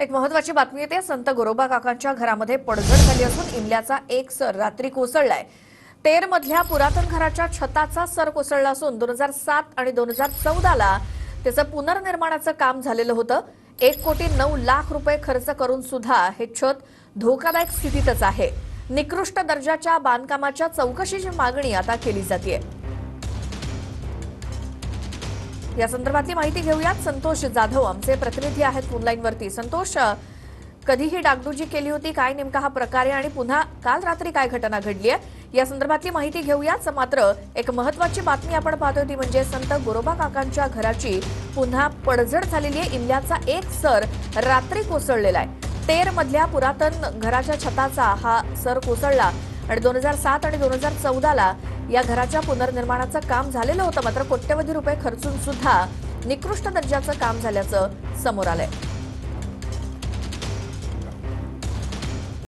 एक महत्वाची बातमी येते. संत गोरोबा काकांच्या घरामध्ये पडझड झाली असून इमल्याचा एक सर रात्री कोसळलाय. तेर मधल्या पुरातन घराच्या छताचा सर कोसळला असून दोन हजार सात आणि दोन हजार चौदाला त्याचं पुनर्निर्माणाचं काम झालेलं होतं. एक कोटी नऊ लाख रुपये खर्च करून सुद्धा हे छत धोकादायक स्थितीतच आहे. निकृष्ट दर्जाच्या बांधकामाच्या चौकशीची मागणी आता केली जाते या संदर्भातली माहिती घेऊयात. संतोष जाधव आमचे प्रतिनिधी आहेत फोनलाईनवरती संतोष कधी ही डागडुजी केली होती काय नेमका हा प्रकार आहे आणि पुन्हा काल रात्री काय घटना घडली आहे? या संदर्भातली माहिती घेऊयाच मात्र एक महत्वाची बातमी आपण पाहतोय ती म्हणजे संत गोरोबा काकांच्या घराची पुन्हा पडझड झालेली आहे. इमल्याचा एक सर रात्री कोसळलेला आहे. तेर मधल्या पुरातन घराच्या छताचा हा सर कोसळला आणि दोन हजार सात आणि दोन हजार चौदाला या घराच्या पुनर्निर्माणाचं काम झालेलं होतं. मात्र कोट्यवधी रुपये खर्चून सुद्धा निकृष्ट दर्जाचं काम झाल्याचं समोर आलंय.